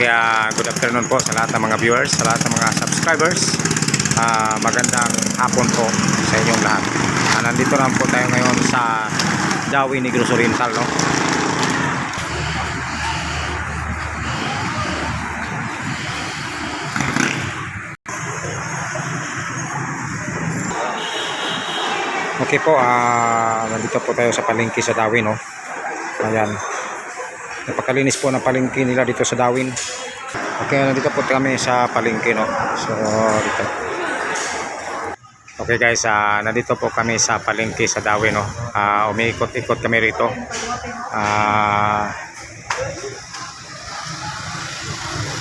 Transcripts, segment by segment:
Kaya good afternoon po sa lahat ng mga viewers, sa lahat ng mga subscribers. Ah, magandang hapon po sa inyong lahat. Ah, nandito naman po tayo ngayon sa Dawi Negros Oriental. No? Okay po, ah nandito po tayo sa palengke sa Dawin, no. Ayan. Napakalinis po ng palengke nila dito sa Dawin. Okay, nandito po kami sa palengke, no. So, dito. Okay guys, ah nandito po kami sa palengke sa Dawin, no. Ah umiikot-ikot kami rito. Ah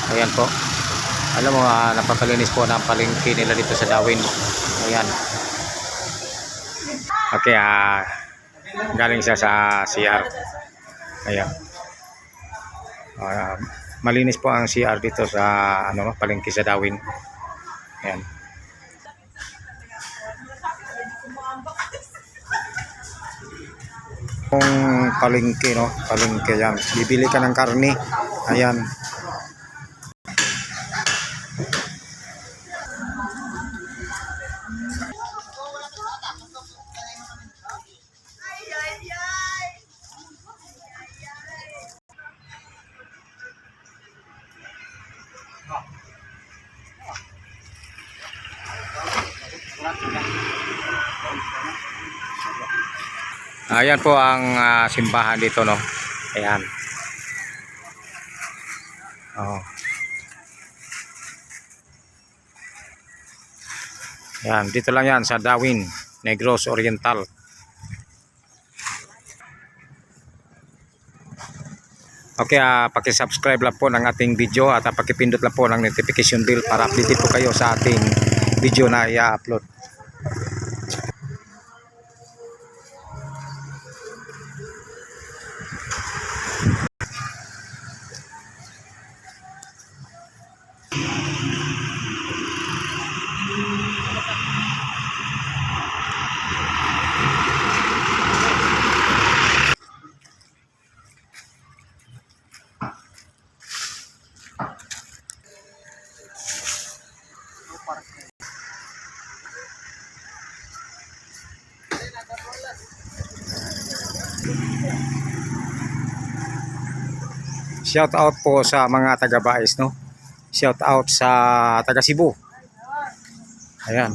Ayan po. Alam mo, ah, napakalinis po ng palengke nila dito sa Dawin. Ayan. Okay, ah galing siya sa CR. Ayan. Ah, malinis po ang CR dito sa ano palengke sa Dawin. Ayan. Kung palengke no, palengke yan. Bibili ka ng karne. Ayan. Ayan po ang ah, simbahan dito no. Ayan. Oh. Ayan, dito lang yan sa Dawin, Negros Oriental. Okay, ah paki-subscribe lang po ng ating video at ah, pakipindot lang po ng notification bell para update po kayo sa ating video na i-upload. Shout out po sa mga taga Bais, no? Shout out sa taga Cebu. Ayan.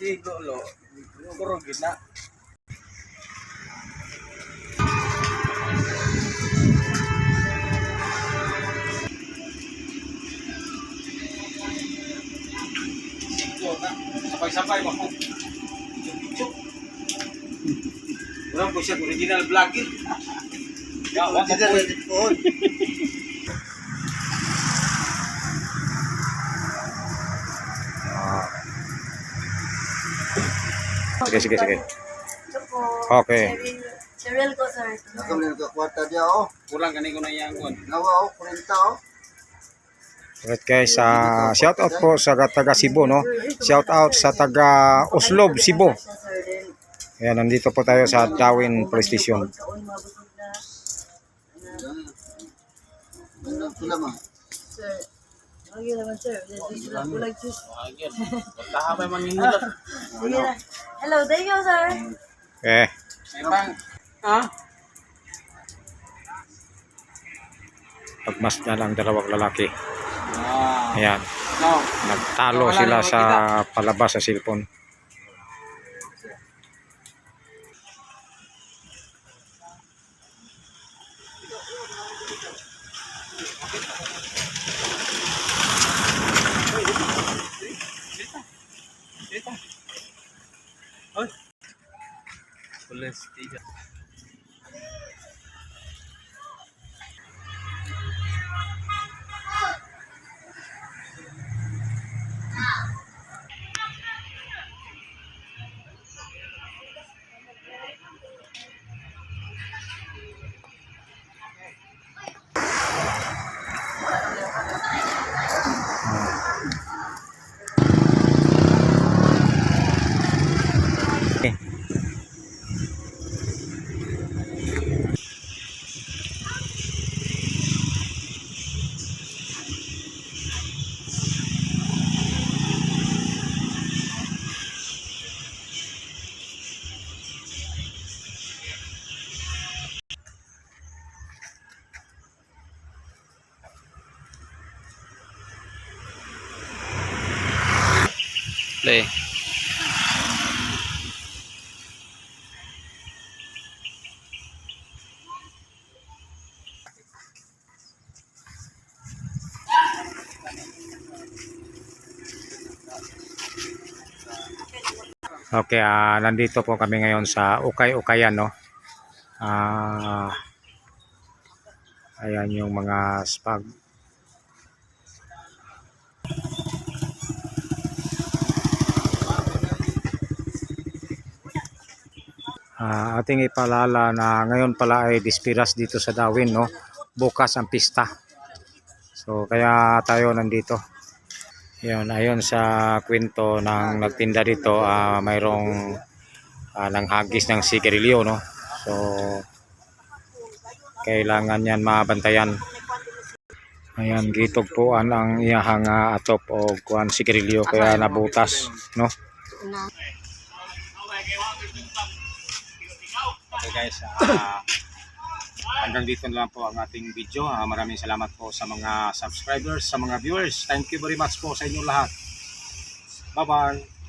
Siglo lo. Siglo na, sabay-sabay mo. Wala po siya original vlogger. Ya, wala Sige, sige, sige. Okay. Cheryl, ko, sir. Kami nagkakwarta diya oh. Kulang gani ko na yang kon. Nawa oh, 40 oh. Alright guys, ah shout out po sa taga Cebu, no? Shout out sa taga Oslob, Cebu. Ayan, nandito po tayo sa Dawin Police Station. Ano? Sir, lagi naman, sir. Sila bulag juice. Agad. Taha pa man hinulot. Sige na. Hello, thank you, sir. Eh, May bang ha? pagmas na lang dalawang lalaki. Ah. Ayan, No. nagtalo sila sa palabas sa cellphone. Yes. Tiga. eh. Okay, ah nandito po kami ngayon sa Ukay-Ukayan, no? Ah, ayan yung mga spag. Ah, ating ipalala na ngayon pala ay dispiras dito sa Darwin, no? Bukas ang pista. So, kaya tayo nandito. Yun, ayon sa kwento ng nagtinda dito, ah, mayroong ah, nanghagis ng sigarilyo, no? So, kailangan yan mabantayan. Ayan, gitugpuan ang iyahang ah, atop o kuan sigarilyo kaya nabutas, no? Guys, ah, hanggang dito na lang po ang ating video. Ah, maraming salamat po sa mga subscribers, sa mga viewers. Thank you very much po sa inyo lahat. Bye-bye!